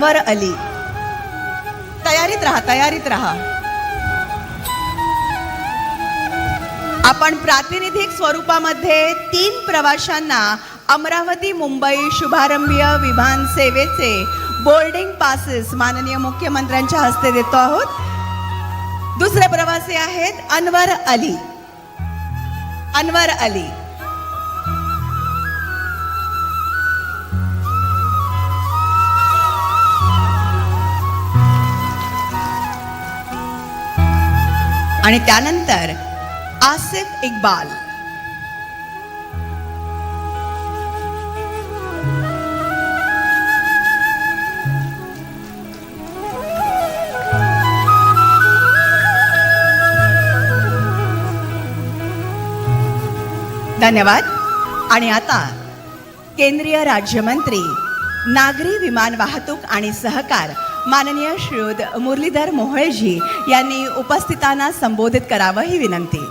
वर अली. तयारीत राहा तयारीत राहा. आपण प्रातिनिधिक स्वरूपामध्ये तीन प्रवाशांना अमरावती मुंबई शुभारंभीय विमान सेवेचे बोर्डिंग पासेस माननीय मुख्यमंत्र्यांच्या हस्ते देतो आहोत. दुसरे प्रवासी आहेत अनवर अली. अनवर अली. आणि त्यानंतर आसिफ इक्बाल. धन्यवाद. आणि आता केंद्रीय राज्यमंत्री नागरी विमान वाहतूक आणि सहकार माननीय श्रीयुत मुरलीधर मोहोळजी यांनी उपस्थितांना संबोधित करावं ही विनंती.